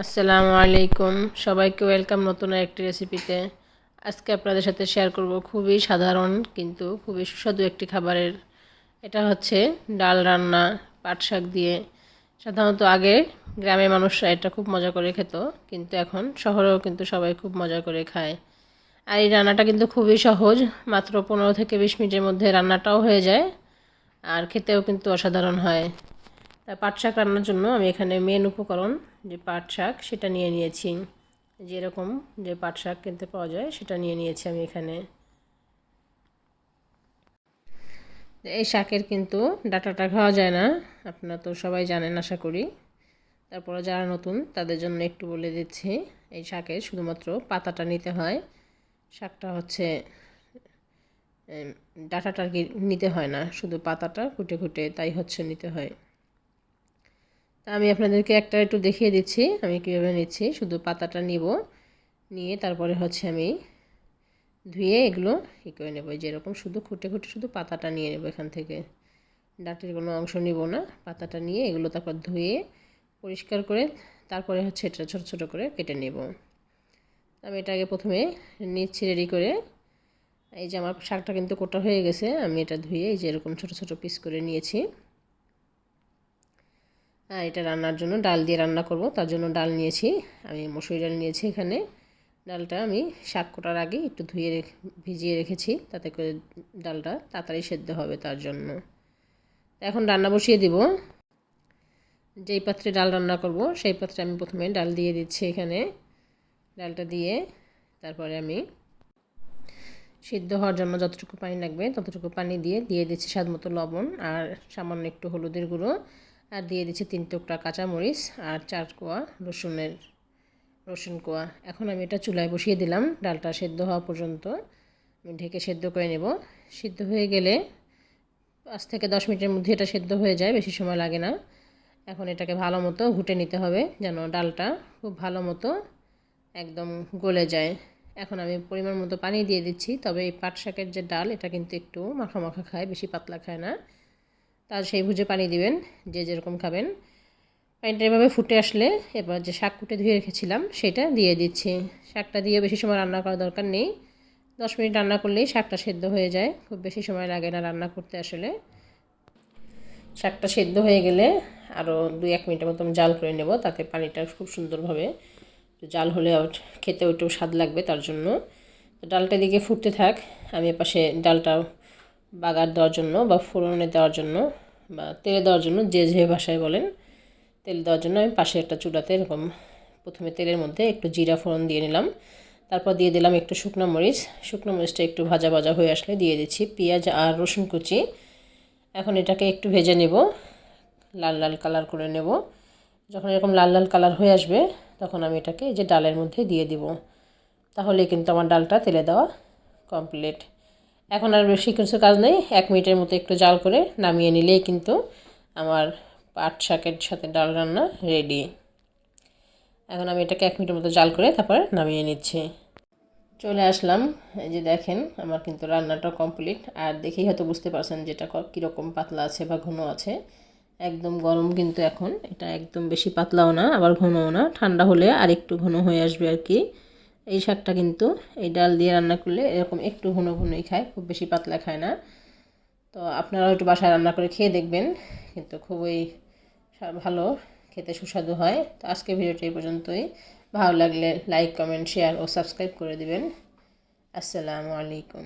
আসসালামু আলাইকুম। সবাইকে ওয়েলকাম নতুন একটি রেসিপিতে আজকে আপনাদের সাথে শেয়ার করব খুবই সাধারণ কিন্তু খুবই সুস্বাদু একটি খাবারের। এটা হচ্ছে ডাল রান্না, পাট শাক দিয়ে। সাধারণত আগে গ্রামের মানুষরা এটা খুব মজা করে খেত, কিন্তু এখন শহরেও কিন্তু সবাই খুব মজা করে খায়। আর এই রান্নাটা কিন্তু খুবই সহজ, মাত্র পনেরো থেকে বিশ মিনিটের মধ্যে রান্নাটাও হয়ে যায়, আর খেতেও কিন্তু অসাধারণ হয়। তা পাট শাক রান্নার জন্য আমি এখানে মেন উপকরণ যে পাট শাক, সেটা নিয়ে নিয়েছি। যেরকম যে পাট শাক কিনতে পাওয়া যায়, সেটা নিয়ে নিয়েছি আমি এখানে। এই শাকের কিন্তু ডাটাটা খাওয়া যায় না, আপনারা তো সবাই জানেন আশা করি। তারপরে যারা নতুন, তাদের জন্য একটু বলে দিচ্ছি, এই শাকের শুধুমাত্র পাতাটা নিতে হয়। শাকটা হচ্ছে ডাটাটা নিতে হয় না, শুধু পাতাটা কুটে কুটে তাই হচ্ছে নিতে হয়। তা আমি আপনাদেরকে একটা একটু দেখিয়ে দিচ্ছি। আমি কীভাবে নিচ্ছি, শুধু পাতাটা নিব, নিয়ে তারপরে হচ্ছে আমি ধুয়ে এগুলো ই করে নেব। যেরকম শুধু খুঁটে খুঁটে শুধু পাতাটা নিয়ে নেব এখান থেকে। ডাটের কোনো অংশ নিব না, পাতাটা নিয়ে এগুলো তারপর ধুয়ে পরিষ্কার করে তারপরে হচ্ছে এটা ছোটো ছোটো করে কেটে নেব। আমি এটাকে প্রথমে নিচ্ছি রেডি করে। এই যে আমার শাকটা কিন্তু কোটা হয়ে গেছে, আমি এটা ধুয়ে এই যে এরকম ছোটো ছোটো পিস করে নিয়েছি। এটা রান্নার জন্য ডাল দিয়ে রান্না করব, তার জন্য ডাল নিয়েছি। আমি মসুরি ডাল নিয়েছি এখানে। ডালটা আমি শাক কোটার আগে একটু ধুয়ে রেখে, ভিজিয়ে রেখেছি, তাতে করে ডালটা তাড়াতাড়ি সেদ্ধ হবে তার জন্য। এখন রান্না বসিয়ে দিব। যেই পাত্রে ডাল রান্না করব, সেই পাত্রে আমি প্রথমে ডাল দিয়ে দিচ্ছি এখানে। ডালটা দিয়ে তারপরে আমি সিদ্ধ হওয়ার জন্য যতটুকু পানি লাগবে, ততটুকু পানি দিয়ে দিয়ে দিচ্ছি স্বাদ মতো লবণ আর সামান্য একটু হলুদের গুঁড়ো। আর দিয়ে দিচ্ছি তিন টুকরা কাঁচামরিচ আর চার কোয়া রসুনের, রসুন কোয়া। এখন আমি এটা চুলায় বসিয়ে দিলাম। ডালটা সেদ্ধ হওয়া পর্যন্ত আমি ঢেকে সেদ্ধ করে নেব। সিদ্ধ হয়ে গেলে পাঁচ থেকে দশ মিনিটের মধ্যে এটা সেদ্ধ হয়ে যায়, বেশি সময় লাগে না। এখন এটাকে ভালো মতো ঘুটে নিতে হবে যেন ডালটা খুব ভালো মতো একদম গলে যায়। এখন আমি পরিমাণ মতো পানি দিয়ে দিচ্ছি, তবে এই পাট শাকের যে ডাল, এটা কিন্তু একটু মাখা মাখা খায়, বেশি পাতলা খায় না। তার সেই বুঝে পানি দিবেন, যে যেরকম খাবেন। পানিটা এভাবে ফুটে আসলে এবার যে শাক কুটে ধুয়ে রেখেছিলাম, সেটা দিয়ে দিচ্ছি। শাকটা দিয়ে বেশি সময় রান্না করার দরকার নেই। দশ মিনিট রান্না করলেই শাকটা সেদ্ধ হয়ে যায়। খুব বেশি সময় লাগে না রান্না করতে আসলে। শাকটা সেদ্ধ হয়ে গেলে আরও দুই এক মিনিটের মতো জাল করে নেব, তাতে পানিটা খুব সুন্দরভাবে জাল হলে খেতে ওইটাও স্বাদ লাগবে তার জন্য। ডালটা দিকে ফুটতে থাক, আমি পাশে ডালটা বাগার দেওয়ার জন্য বা ফোড়নে দেওয়ার জন্য বা তেলে দেওয়ার জন্য যে যে ভাষায় বলেন, তেল দেওয়ার জন্য আমি পাশে একটা চুলাতে এরকম প্রথমে তেলের মধ্যে একটু জিরা ফোড়ন দিয়ে নিলাম। তারপর দিয়ে দিলাম একটু শুকনো মরিচ। শুকনো মরিচটা একটু ভাজা ভাজা হয়ে আসলে দিয়ে দিচ্ছি। পেঁয়াজ আর রসুন কুচি। এখন এটাকে একটু ভেজে নেব। লাল লাল কালার করে নেব। যখন এরকম লাল লাল কালার হয়ে আসবে, তখন আমি এটাকে এই যে ডালের মধ্যে দিয়ে দিব। তাহলে কিন্তু আমার ডালটা তেলে দেওয়া কমপ্লিট। এখন আর বেশি কিছু কাজ নেই। এক মিনিটের মতো একটু জাল করে নামিয়ে নিলেই কিন্তু আমার পাট শাকের সাথে ডাল রান্না রেডি এখন আমি এটাকে এক মিনিটের মতো জাল করে তারপর নামিয়ে নিচ্ছি। চলে আসলাম। এই যে দেখেন, আমার কিন্তু রান্নাটা কমপ্লিট আর দেখেই হয়তো বুঝতে পারছেন যেটা কীরকম পাতলা আছে বা ঘন আছে। একদম গরম কিন্তু এখন। এটা একদম বেশি পাতলাও না, আবার ঘনও না। ঠান্ডা হলে আর একটু ঘন হয়ে আসবে আর কি। এই শাকটা কিন্তু এই ডাল দিয়ে রান্না করলে এরকম একটু ঘন ঘনই খায়, খুব বেশি পাতলা খায় না। তো আপনারাও একটু বাসায় রান্না করে খেয়ে দেখবেন, কিন্তু খুবই ভালো, খেতে সুস্বাদু হয়। তো আজকে ভিডিওটি এই পর্যন্তই। ভালো লাগলে লাইক কমেন্ট শেয়ার ও সাবস্ক্রাইব করে দিবেন। আসসালামু আলাইকুম।